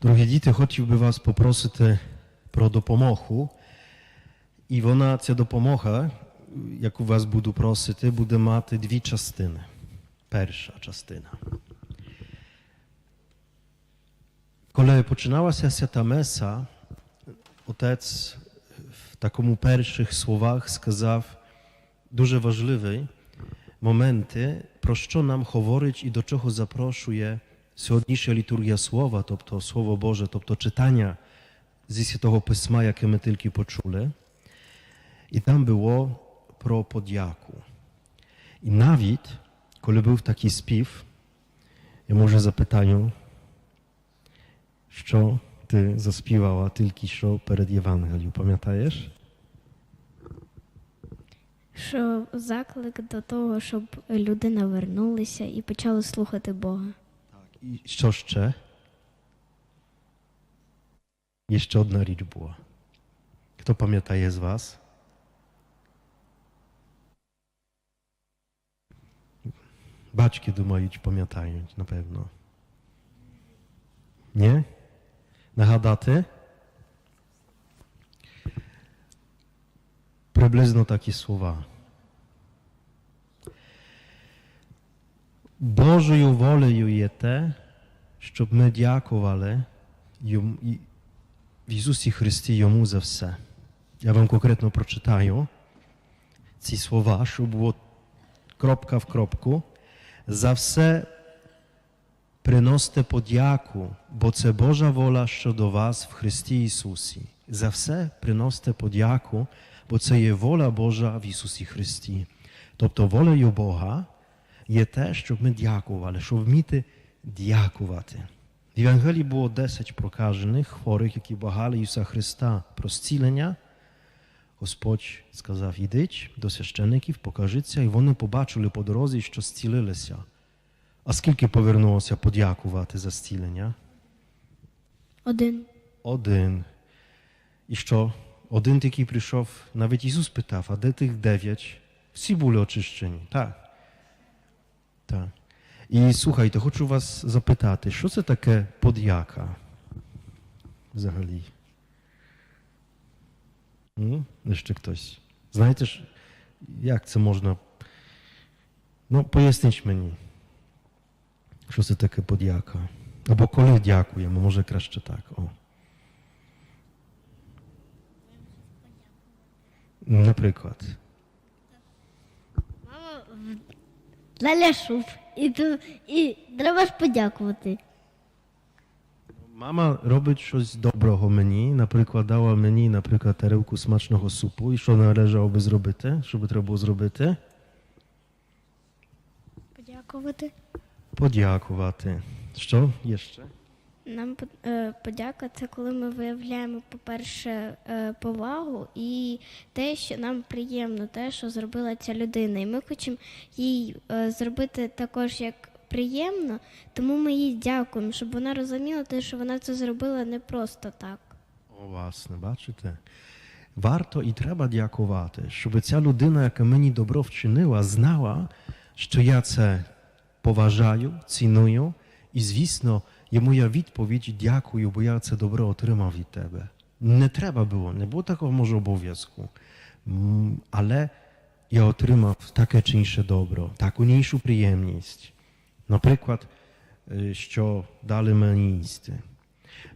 Drogie dity, chciałby was poprosić pro допомогу. І вона, ця допомога, яку вас буду просити, буде мати дві частини. Перша частина. Коли починалася свята Меса, отець в такому перших словах сказав дуже важливі моменти, про що нам говорить і до чого запрошує Сьогоднішня літургія слова, тобто Слово Боже, тобто читання зі Святого Письма, яке ми тільки почули, і там було про подяку. І навіть, коли був такий спів, я може запитаю, що ти заспівала тільки що перед Євангелією, пам'ятаєш? Що заклик до того, щоб люди навернулися і почали слухати Бога i siostrze jeszcze jedna rzecz była. Kto pamięta je z was? Baczki думають, pamiętają na pewno. Nie? Нагадати? Приблизно takie słowa. Божою волею є те, щоб ми дякували йому, Ісусі Христі йому за все. Я вам конкретно прочитаю ці слова, щоб було кропка в кропку. За все приносите подяку, бо це Божа воля щодо вас в Христі Ісусі. За все приносите подяку, бо це є воля Божа в Ісусі Христі. Тобто волею Бога є те, щоб ми дякували, щоб вміти дякувати. В Євангелії було 10 прокажених хворих, які багали Ісуса Христа про зцілення. Господь сказав: Ідіть до священиків, покажіться, і вони побачили по дорозі, що зцілилися. А скільки повернулося подякувати за зцілення? Один. Один. І що? Один, який прийшов, навіть Ісус питав, а де тих дев'ять? Всі були очищені. Так. I słuchaj, to u was zapytać, co to takie podjaka w ogóle? Hmm? Jeszcze ktoś. Znajdziecie, jak to można... No, pojaśnij mi, co to takie podjaka. Albo kiedy dziękuję, może jeszcze tak, Na przykład. Mamo, dla leszów. і і треба ж подякувати. Мама робить щось доброго мені, наприклад, дала мені, наприклад, тарелку смачного супу, і що належало би зробити, що би треба було зробити. Подякувати. Подякувати. Що? Ще? Нам е, подяка це коли ми виявляємо, по-перше, е, повагу і те, що нам приємно, те, що зробила ця людина. І ми хочемо їй е, зробити також як приємно, тому ми їй дякуємо, щоб вона розуміла, те, що вона це зробила не просто так. О, власне, бачите? Варто і треба дякувати, щоб ця людина, яка мені добро вчинила, знала, що я це поважаю, ціную і, звісно. йому я відповідь дякую, бо я це добро отримав від тебе. Не треба було, не було такого може obowiązku, але я отримав таке чи інше добро, таку іншу приємність. Наприклад, що дали мені їсти.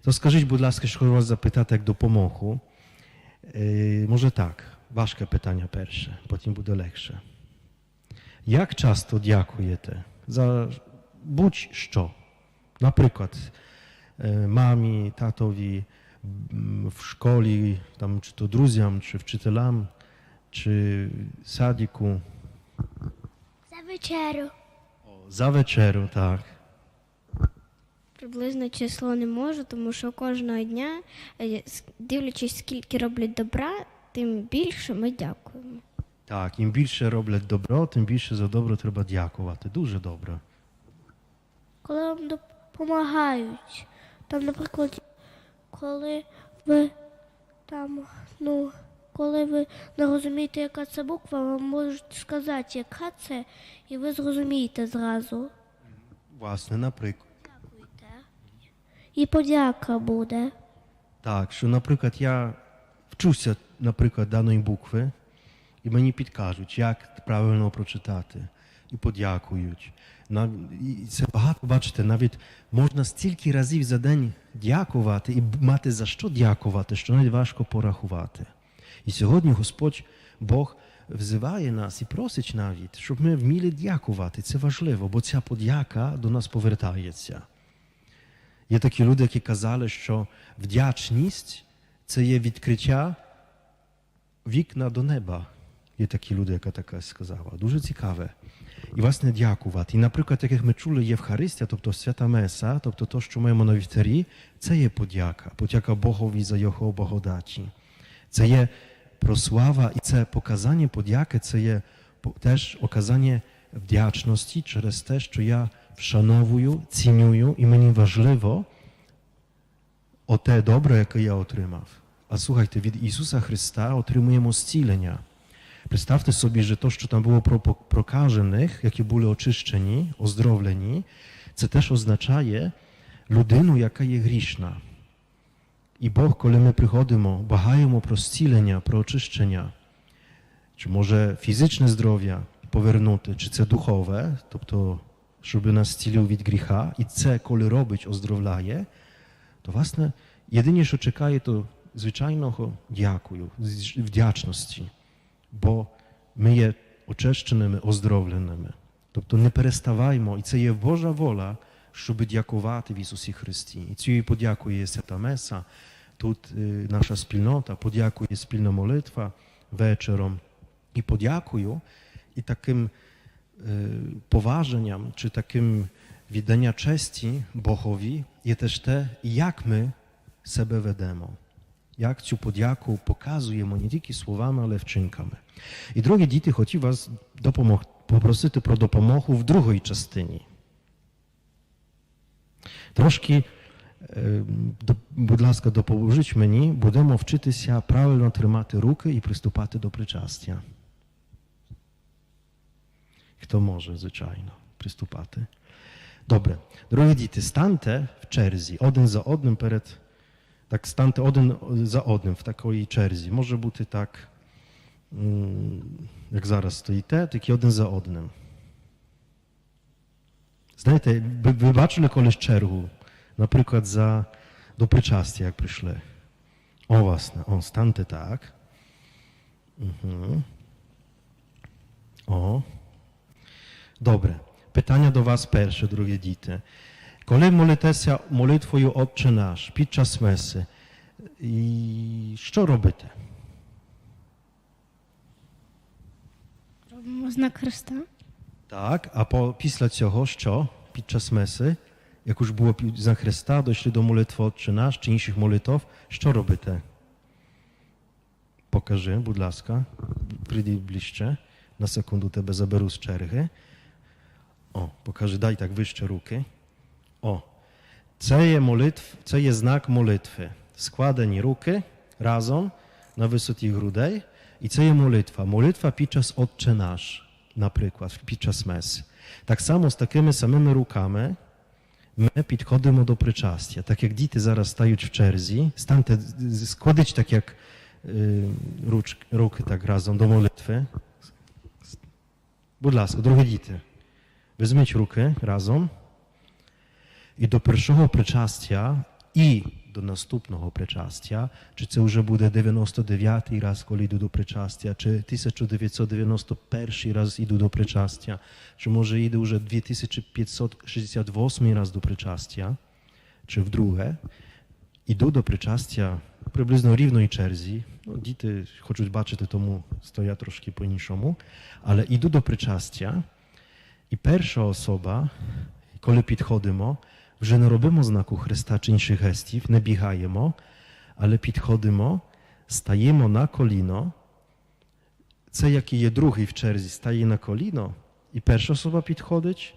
То скажіть, будь ласка, що хочу вас запитати, як допомогу. Może tak, ważkie pytania pierwsze, potem będą leksze. Jak często dziękuję te za bądź co? Na przykład mami, tatowi w szkole, tam czy to друзьям, czy wczytelam, czy sadiku. Za вечерю. О, за вечерю, так. Приблизне число не можу, тому що кожного дня, дивлячись, скільки роблять добра, тим більше ми дякуємо. Так, ім більше роблять добро, тим більше за добро треба дякувати. Дуже добре. Коли вам допомагають, допомагають. Там, наприклад, коли ви там, ну, коли ви не розумієте, яка це буква, вам можуть сказати, яка це, і ви зрозумієте зразу. Власне, наприклад. Дякуйте. І подяка буде. Так, що, наприклад, я вчуся, наприклад, даної букви, і мені підкажуть, як правильно прочитати і подякують. І це багато бачите, навіть можна стільки разів за день дякувати і мати за що дякувати, що навіть важко порахувати. І сьогодні Господь Бог взиває нас і просить навіть, щоб ми вміли дякувати. Це важливо, бо ця подяка до нас повертається. Є такі люди, які казали, що вдячність це є відкриття вікна до неба. Є такі люди, яка така сказала. Дуже цікаве. І власне дякувати. І, наприклад, як ми чули, Євхаристія, тобто свята Меса, тобто то, що маємо на вівтарі, це є подяка, подяка Богові за його благодаті. Це є прослава і це показання подяки, це є теж оказання вдячності через те, що я вшановую, цінюю, і мені важливо те добре, яке я отримав. А слухайте, від Ісуса Христа отримуємо зцілення. представте собі, що то, що там було прокажених, які були очищені, оздоровлені, це теж означає людину, яка є грішна. І Бог, коли ми приходимо, багаємо про зцілення, про очищення, чи може фізичне здоров'я повернути, чи це духове, тобто, щоб нас зцілив від гріха, і це, коли робить, оздоровляє, то власне єдине, що чекає, то звичайного дякую, вдячності бо ми є очищеними, оздоровленими. Тобто не переставаймо, і це є Божа воля, щоб дякувати в Ісусі Христі. І цією подякою є свята Меса, тут наша спільнота, подякує спільна молитва вечором. І подякую, і таким poważeniem czy takim widzenia cześci Bohowi jest też te, jak my sobie wedemo jak цю подяку показуємо не тільки словами, але вчинками. І дорогі діти, хотів вас допомог, попросити про допомогу в другій частині. Трошки, будь ласка, допоможіть мені, будемо вчитися правильно тримати руки і приступати до причастя. Хто може, звичайно, приступати? Добре, дорогі діти, станьте в черзі один за одним перед tak stan odyn za odnym w takiej czerzi. Może buty tak, mm, jak zaraz stoi te, taki odyn za odnym. Znajdę, wybaczmy koleś czerwu, na przykład za dopyczasty, jak przyszle. O własne, o, stante tak. Mhm. O. Dobre. Pytania do was pierwsze, drugie dite. Коли молитеся молитвою Отче наш під час меси, і що робите? Робимо знак Христа. Так, а по, після цього що? Під час меси, як już було за Христа, дійшли до молитви Отче наш чи інших молитв, що робите? Покажи, будь ласка, прийди ближче. Na sekundę tebe zaberu z czerchy. O, pokażę, daj tak wyższe ruki. O, co jest modlitw, co jest znak modlitwy? Складені руки разом na висоті grudej I co jest modlitwa? Modlitwa podczas Otcze Nasz, na przykład, podczas mesy. Tak samo z takimi samymi rukami my podchodzimy do przyczastia. Tak jak dzieci zaraz stają w czerzi, stante, składać tak jak y, ruki tak razem do modlitwy. Будь drugie другі діти, візьміть руки І до першого причастя, і до наступного причастя, чи це вже буде 99-й раз, коли йду до причастя, чи 1991 раз йду до причастя, чи може йду вже 2568 раз до причастя, чи вдруге, йду до причастя приблизно рівної черзі. Ну, Діти хочуть бачити, тому стоять трошки по іншому, але йду до причастя, і перша особа, коли підходимо, że nie robimy znaku Chrysta czy gestów, nie biegajemy, ale podchodzimy, stajemy na kolino, co jaki jest drugi w czerzi, staje na kolino i pierwsza osoba podchodzić,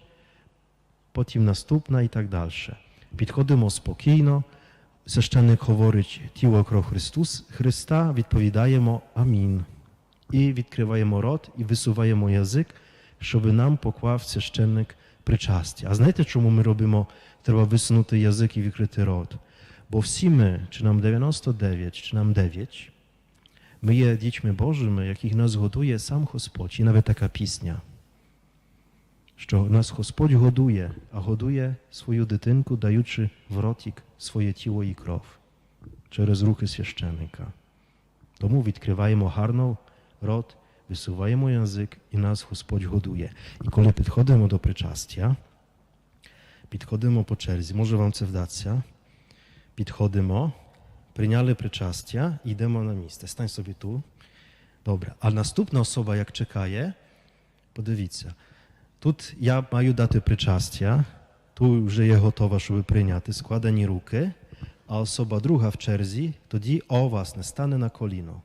potem następna i tak dalsze. Podchodzimy spokojno, Sęszczanek mówi tiło kro Chrystus, Chrysta, odpowiadajemy Amin. I odkrywajemy rot i wysuwajemy język, żeby nam pokław Sęszczanek причастя. А знаєте, чому ми робимо? Треба висунути язик і відкрити рот? Бо всі ми, чи нам 99, чи нам 9, ми є дітьми Божими, яких нас годує сам Господь. І навіть така пісня, що нас Господь годує, а годує свою дитинку, даючи в ротик своє тіло і кров через руки священника. Тому відкриваємо гарно рот wysuwaємо язик і нас Господь годує. І коли підходимо до причастя, підходимо по черзі, може вам це вдасться. Підходимо, прийняли причастя і йдемо на місце. Стань собі тут. Добре. А наступна особа, як чекає, подивіться. Тут я маю дати причастя, тут вже є готова, щоб прийняти складені руки, а особа друга в черзі тоді о власне стане на коліно.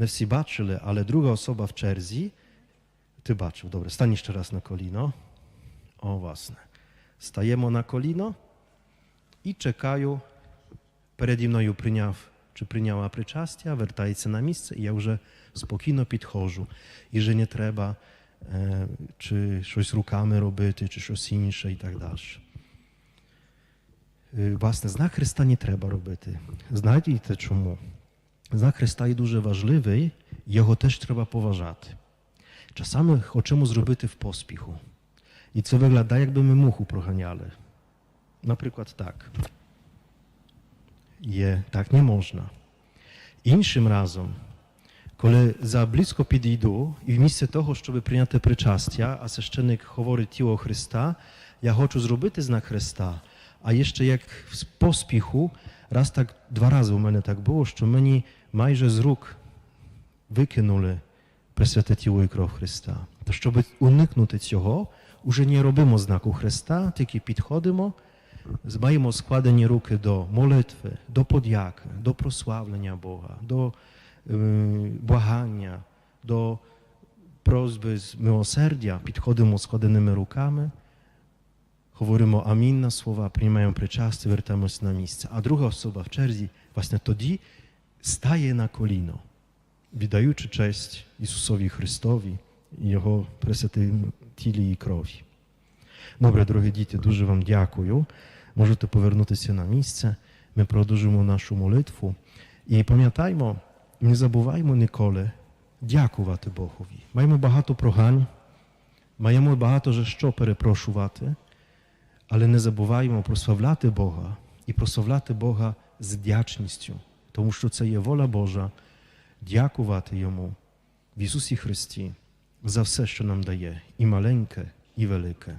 My wsi baczyli, ale druga osoba w czerzi, ty baczył, dobrze, stań jeszcze raz na kolino. O, własne. Stajemy na kolino i czekają przed mną przyniał, czy przyniała przyczastia, wertajcie na miejsce i ja już spokojno podchodzę. I że nie trzeba e, czy coś z rukami robić, czy coś inne i tak dalej. E, własne, znak Chrysta nie trzeba robić. Znajdźcie czemu. czemu. Захист стає дуже важливий, його теж треба поважати. Czasami хочемо зробити в поспіху. І це виглядає, якби ми муху проганяли. Наприклад, так. Є, так не можна. Іншим разом, коли за близько підійду, і в місце того, щоб прийняти причастя, а священник говорить тіло Христа, я хочу зробити знак Христа, а ще як в поспіху, раз так, два рази у мене так було, що мені майже з рук викинули присвяте тіло і кров Христа. То щоб уникнути цього, уже не робимо знаку Христа, тільки підходимо, маємо складені руки до молитви, до подяки, до прославлення Бога, до е, благання, до просьби з милосердя, підходимо складеними руками. Говоримо амінь на слова, приймаємо причасти, вертаємось на місце. А друга особа в черзі, власне, тоді staje na kolino, віддаючи честь Ісусові Христові і Його тілі і крові. Добре, дорогі діти, дуже вам дякую. Можете повернутися на місце. Ми продовжимо нашу молитву. І пам'ятаймо, не забуваймо ніколи дякувати Богові. Маємо багато прогань, маємо багато за що перепрошувати, але не забуваємо прославляти Бога і прославляти Бога з вдячністю. тому що це є воля Божа дякувати Йому в Ісусі Христі за все, що нам дає, і маленьке, і велике.